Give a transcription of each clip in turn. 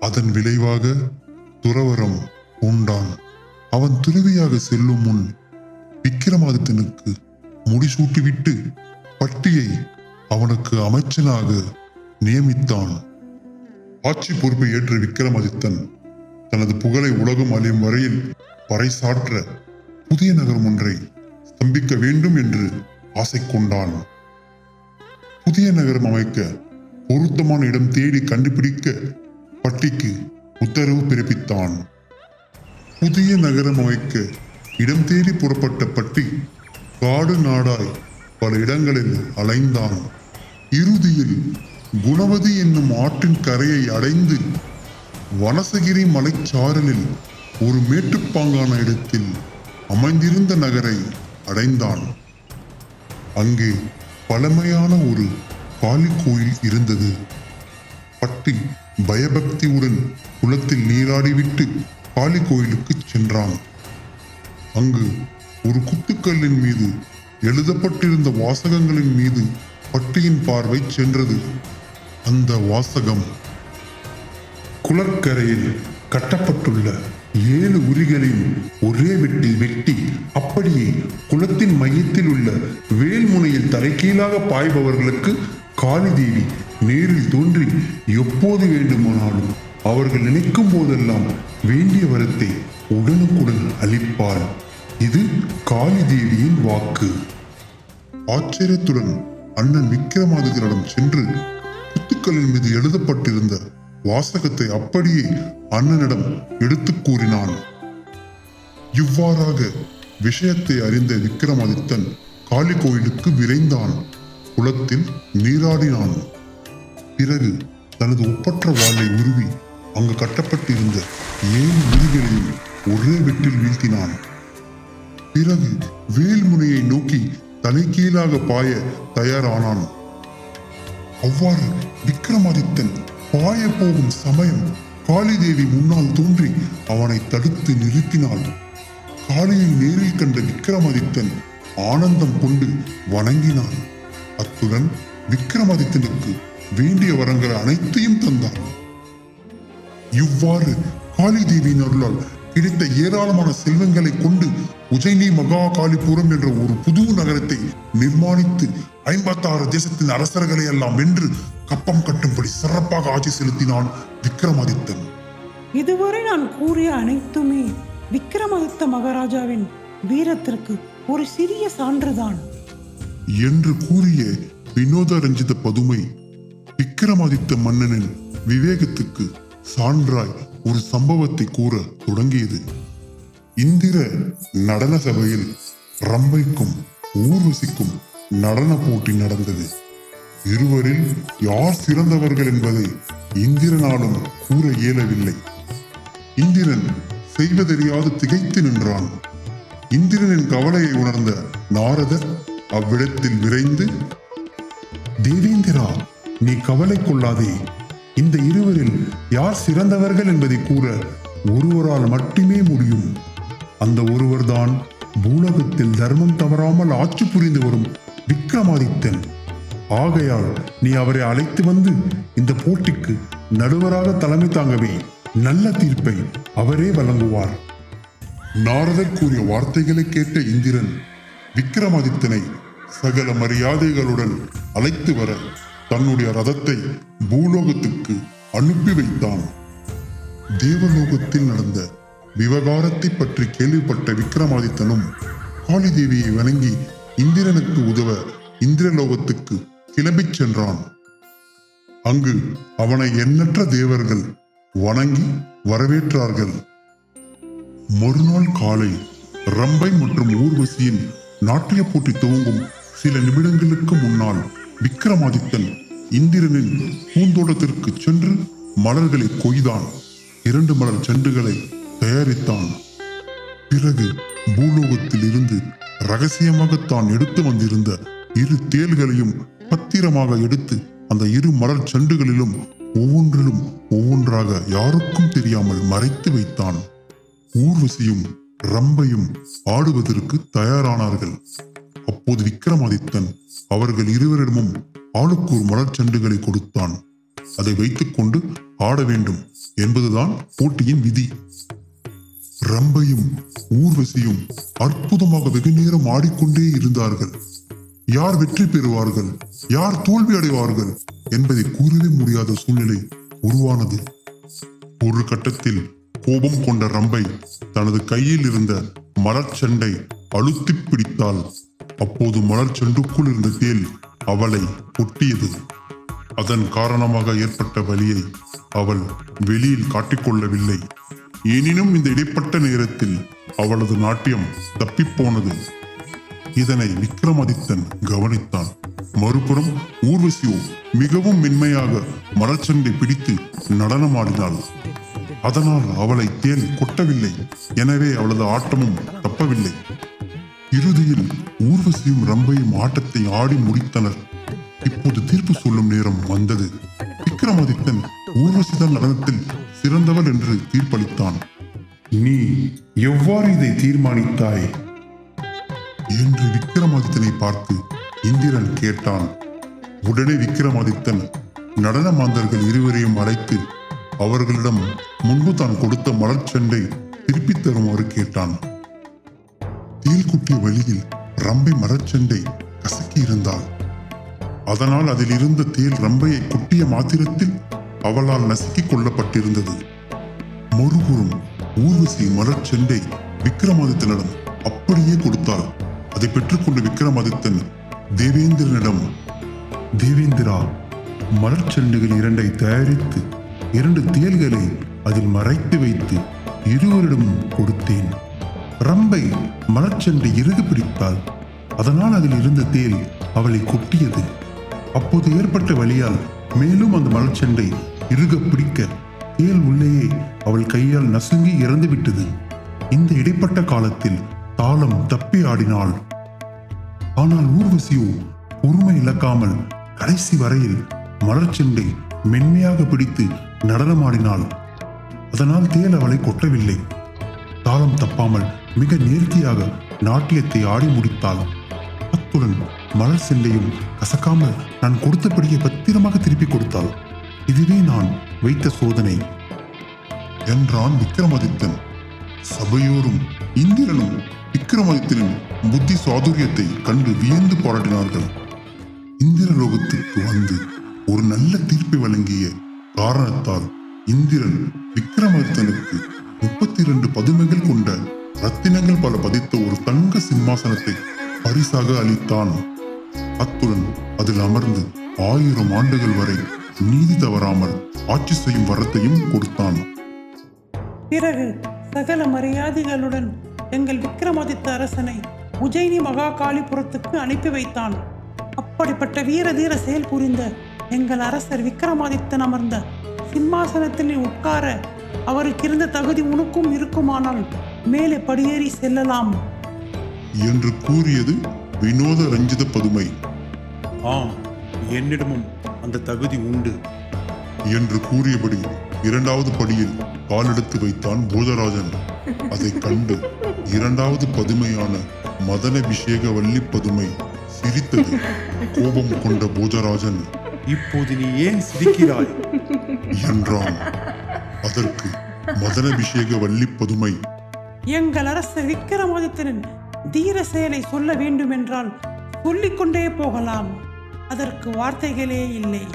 அதன் விளைவாக துறவரம் உண்டான். அவன் துறவியாக செல்லும் முன் விக்கிரமாதித்தனுக்கு முடிசூட்டிவிட்டு பட்டியை அவனுக்கு அமைச்சனாக நியமித்தான். ஆட்சி பொறுப்பை ஏற்ற விக்கிரமாதித்தன் தனது புகழை உலகம் அழியும் வரையில் பறைசாற்ற புதிய நகரம் ஒன்றை ஸ்தம்பிக்க வேண்டும் என்று ஆசை கொண்டான். புதிய நகரம் அமைக்க பொருத்தமான இடம் தேடி கண்டுபிடிக்க பட்டிக்கு உத்தரவு பிறப்பித்தான். புதிய நகரம் அமைக்க இடம் தேடி புறப்பட்ட பட்டி காடு நாடாய் பல இடங்களில் அலைந்தான். இறுதியில் குணவதி என்னும் ஆற்றின் கரையை அடைந்து வனசகிரி மலைச்சாரலில் ஒரு மேட்டுப்பாங்கான இடத்தில் அமைந்திருந்த நகரை அடைந்தான். அங்கே பழமையான ஒரு காளி கோயில் இருந்தது. பட்டி பயபக்தியுடன் குளத்தில் நீராடிவிட்டு காளி கோயிலுக்கு சென்றான். அங்கு ஒரு குத்துக்கல்லின் மீது எழுதப்பட்டிருந்த வாசகங்களின் மீது பட்டியின் பார்வை சென்றது. அந்த வாசகம் குளக்கரையில் கட்டப்பட்டுள்ள ஏழு உரிகளின் ஒரே வெட்டில் வெட்டி அப்படியே குளத்தின் மையத்தில் உள்ள வேல்முனையில் தலைகீழாக பாய்பவர்களுக்கு காளிதேவி நேரில் தோன்றி எப்போது வேண்டுமானாலும் அவர்கள் நினைக்கும் போதெல்லாம் வேண்டிய வரத்தை உடனுக்குடன் அளிப்பாள். இது காளிதேவியின் வாக்கு. ஆச்சரியத்துடன் அண்ணன் விக்ரமாதித்தனிடம் சென்று குத்துக்களின் மீது எழுதப்பட்டிருந்த வாசகத்தை அப்படியே அண்ணனிடம் எடுத்துக் கூறினான். இவ்வாறாக விஷயத்தை அறிந்த விக்ரமாதித்தன் காளி கோயிலுக்கு விரைந்தான். குளத்தில் நீராடினான்? பிறகு தனது ஒப்பற்ற வாளை உருவி அங்கு கட்டப்பட்டிருந்த ஏழு முறிகளையும் ஒரே வெட்டில் வீழ்த்தினான். பிறகு வேல்முனையை நோக்கி தலைகீழாக பாய தயாரானான். அவ்வாறு விக்ரமாதித்தன் பாய போகும் சமயம் காளிதேவி முன்னால் தோன்றி அவனை தடுத்து நிறுத்தினாள். காளியை நேரில் கண்ட விக்ரமாதித்தன் ஆனந்தம் கொண்டு வணங்கினான். அத்துடன் விக்ரமாதித்தனுக்கு வேண்டிய வரங்கள் அனைத்தையும் தந்தார் இவ்வாறு காளி தேவியின் அருளால் கிடைத்த ஏராளமான செல்வங்களை கொண்டு உஜயினி மகா காளிபுரம் என்ற ஒரு புது நகரத்தை நிர்மாணித்து ஐம்பத்தாறு தேசத்தின் அரசர்களை எல்லாம் வென்று கப்பம் கட்டும்படி சிறப்பாக ஆட்சி செலுத்தினான் விக்ரமாதித்தன் இதுவரை நான் கூறிய அனைத்துமே விக்ரமாதித்த மகாராஜாவின் வீரத்திற்கு ஒரு சிறிய சான்றுதான். என்று கூறிய வினோத ரஞ்சித பதுமை விக்ரமாதித்த மன்னனின் விவேகத்துக்கு சான்றாய் ஒரு சம்பவத்தை கூற தொடங்கியது. இந்திர நடன சபையில் ரம்பைக்கும் ஊர்வசிக்கும் நடன போட்டி நடந்தது. இருவரில் யார் சிறந்தவர்கள் என்பதை இந்திரனாலும் கூற இயலவில்லை. இந்திரன் செய்வதறியாது திகைத்து நின்றான். இந்திரனின் கவலையை உணர்ந்த நாரதர் அவ்விடத்தில் விரைந்து தேவேந்திரா நீ கவலை கொள்ளாதே இந்த இருவரில் யார் சிறந்தவர்கள் என்பதை கூற ஒருவரால் மட்டுமே முடியும். அந்த ஒருவர்தான் பூலகத்தில் தர்மம் தவறாமல் ஆட்சி புரிந்து வரும் விக்ரமாதித்தன் ஆகையால் நீ அவரை அழைத்து வந்து இந்த போட்டிக்கு நடுவராக தலைமை தாங்கவே நல்ல தீர்ப்பை அவரே வழங்குவார். நாரதர் கூறிய வார்த்தைகளை கேட்ட இந்திரன் விக்ரமாதித்தனை சகல மரியாதைகளுடன் அழைத்து வர தன்னுடைய ரதத்தை பூலோகத்துக்கு அனுப்பி வைத்தான். தேவலோகத்தில் நடந்த விவகாரத்தை பற்றி கேள்விப்பட்ட விக்ரமாதித்தனும் காளிதேவியை வணங்கி இந்திரனுக்கு உதவ இந்திரலோகத்துக்கு கிளம்பிச் சென்றான். அங்கு அவனை எண்ணற்ற தேவர்கள் வணங்கி வரவேற்றார்கள். மறுநாள் காலை ரம்பை மற்றும் ஊர்வசியின் நாட்டிய போட்டி துவங்கும் சில நிமிடங்களுக்கு முன்னால் விக்ரமாதித்தன் இந்திரனின் பூந்தோட்டத்திற்கு சென்று மலர்களை கொய்தான். இரண்டு மலர் செண்டுகளை தயாரித்தான். பிறகு பூலோகத்தில் இருந்து ரகசியமாக தான் எடுத்து வந்திருந்த இரு தேள்களையும் பத்திரமாக எடுத்து அந்த இரு மலர் செண்டுகளிலும் ஒவ்வொன்றிலும் ஒவ்வொன்றாக யாருக்கும் தெரியாமல் மறைத்து வைத்தான். ஊர்வசியும் ரம்பையும் ஆடுவதற்கு தயாரானார்கள். அப்போது விக்ரமாதித்தன் அவர்கள் இருவரிடமும் ஆளுக்கு ஒரு மலர்ச்சண்டுகளை கொடுத்தான். அதை வைத்துக்கொண்டு ஆட வேண்டும் என்பதுதான் போட்டியின் விதி. ரம்பையும் ஊர்வசியும் அற்புதமாக வெகு நேரம் ஆடிக்கொண்டே இருந்தார்கள். யார் வெற்றி பெறுவார்கள்? யார் தோல்வி அடைவார்கள்? என்பதை கூறவே முடியாத சூழ்நிலை உருவானது. ஒரு கட்டத்தில் கோபம் கொண்ட ரம்பை தனது கையில் இருந்த மலர்ச்சண்டை அழுத்தி பிடித்தாள் அப்போது மலர்ச்செண்டுக்குள் இருந்த தேல் அவளை ஒட்டியது அதன் காரணமாக ஏற்பட்ட வலியை அவள் வெளியில் காட்டிக்கொள்ளவில்லை எனினும் இந்த இடைப்பட்ட நேரத்தில் அவளது நாட்டியம் தப்பிப்போனது இதனை விக்ரமாதித்தன் கவனித்தான். மறுபுறம் ஊர்வசியோ மிகவும் மென்மையாக மலர்ச்சண்டை பிடித்து நடனமாடினாள். அதனால் அவளை தேல் கொட்டவில்லை. எனவே அவளது ஆட்டமும் தப்பவில்லை. இறுதியில் ஊர்வசியும் ரம்பையும் ஆட்டத்தை ஆடி முடித்தனர். இப்போது தீர்ப்பு சொல்லும் நேரம் வந்தது. விக்ரமாதித்தன் ஊர்வசிதான் நடனத்தில் சிறந்தவள் என்று தீர்ப்பளித்தான். நீ எவ்வாறு இதை தீர்மானித்தாய்? என்று விக்ரமாதித்தனை பார்த்து இந்திரன் கேட்டான். உடனே விக்ரமாதித்தன் நடன மாந்தர்கள் இருவரையும் அழைத்து அவர்களிடம் முன்பு தான் கொடுத்த மலர்ச்செண்டை திருப்பித் தருமாறு கேட்டான். தேல்குட்டிய வழியில் ரம்பை மரச்செண்டை கசக்கி இருந்தாள் அதனால் அதில் இருந்த தேல் ரம்பையை குட்டிய மாத்திரத்தில் அவளால் நசுக்கிக் கொள்ளப்பட்டிருந்தது. மறுபுறம் ஊர்வசி மலர்ச்செண்டை விக்ரமாதித்தனிடம் அப்படியே கொடுத்தாள். அதை பெற்றுக்கொண்ட விக்ரமாதித்தன் தேவேந்திரனிடம் தேவேந்திரா மலர்ச்செண்டுகள் இரண்டை தயாரித்து இரண்டு தேள்களை அதில் மறைத்து வைத்து இருவரிடம் கொடுத்தேன். ரம்பை மலச்சென்று இறுக பிடித்தாள். அதனால் அதில் இருந்த தேள் அவளை கொட்டியது. அப்போது ஏற்பட்ட வழியால் மேலும் அந்த மலர்ச்செண்டை இறுக பிடிக்க தேள் உள்ளேயே அவள் கையால் நசுங்கி இறந்து விட்டது. இந்த இடைப்பட்ட காலத்தில் தாளம் தப்பி ஆடினாள். ஆனால் ஊர்வசியோ பொறுமை இழக்காமல் கடைசி வரையில் மலர்ச்செண்டை மென்மையாக பிடித்து நடனமாடினாள். அதனால் தேல் அவளை கொட்டவில்லை. தாளம் தப்பாமல் மிக நேர்த்தியாக நாட்டியத்தை ஆடி முடித்தாள். அத்துடன் மலர் செல்லையும் கசக்காமல் நான் கொடுத்தபடியே பத்திரமாக திருப்பி கொடுத்தாள். இதுவே நான் வைத்த சோதனை. என்றான் விக்ரமாதித்தன் சபையோரும் இந்திரனும் விக்ரமாதித்தனின் புத்தி சாதுரியத்தை கண்டு வியந்து பாராட்டினார்கள். இந்திரலோகத்திற்கு வந்து ஒரு நல்ல தீர்ப்பை வழங்கிய காரணத்தால் இந்திரன் விக்ரமாதித்தனுக்கு முப்பத்தி இரண்டு பதுமைகள் கொண்ட ரத்தினங்கள் பல பதித்த ஒரு தங்க சிம்மாசனத்தை பரிசாக அளித்தான். அத்துடன் அதில் அமர்ந்து ஆயிரம் ஆண்டுகள் வரை நீதி தவறாமல் ஆட்சி செய்யும் வரத்தையும் கொடுத்தான். பிறகு சகல மரியாதைகளுடன் எங்கள் விக்ரமாதித்த அரசனை உஜயினி மகாகாளிபுரத்துக்கு அனுப்பி வைத்தான். அப்படிப்பட்ட வீர தீர செயல் புரிந்த எங்கள் அரசர் விக்ரமாதித்தன் அமர்ந்த சிம்மாசனத்தில் உட்கார அவருக்கு இருந்த தகுதி உனக்கும் இருக்குமானால் மேலே படியேறி செல்லலாம். என்று கூறியது வினோத ரஞ்சித பதுமை. ஆம் என்னிடமும் அந்த தகுதி உண்டு. என்று கூறியபடி இரண்டாவது படியில் காலெடுத்து வைத்தான் போஜராஜன் அதைக் கண்டு இரண்டாவது பதுமையான மதனபிஷேக வள்ளி பதுமை சிரித்தது. கோபம் கொண்ட போஜராஜன் இப்போது நீ ஏன் சிரிக்கிறாய்? என்றான். அதற்கு மதனபிஷேக வள்ளி பதுமை. எங்கள் அரசர் விக்ரமாதித்தனின் தீர செயலை சொல்ல வேண்டுமென்றால் சொல்லிக்கொண்டே போகலாம். அதற்கு வார்த்தைகளே இல்லை.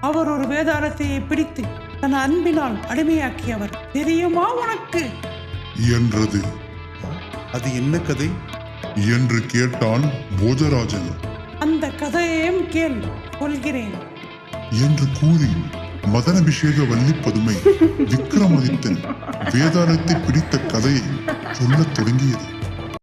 அவர் ஒரு வேதாளத்தையை பிடித்து தன் அன்பினால் அடிமையாக்கியவர். தெரியுமா உனக்கு? என்றது அது என்ன கதை? என்று கேட்டான் போஜராஜன். அந்த கதையையும் கேள் கொள்கிறேன். என்று கூறி மதனபிஷேக வள்ளி பதுமை விக்ரமாதித்தன் வேதாளத்தை பிடித்த கதையை சொல்லத் தொடங்கியது.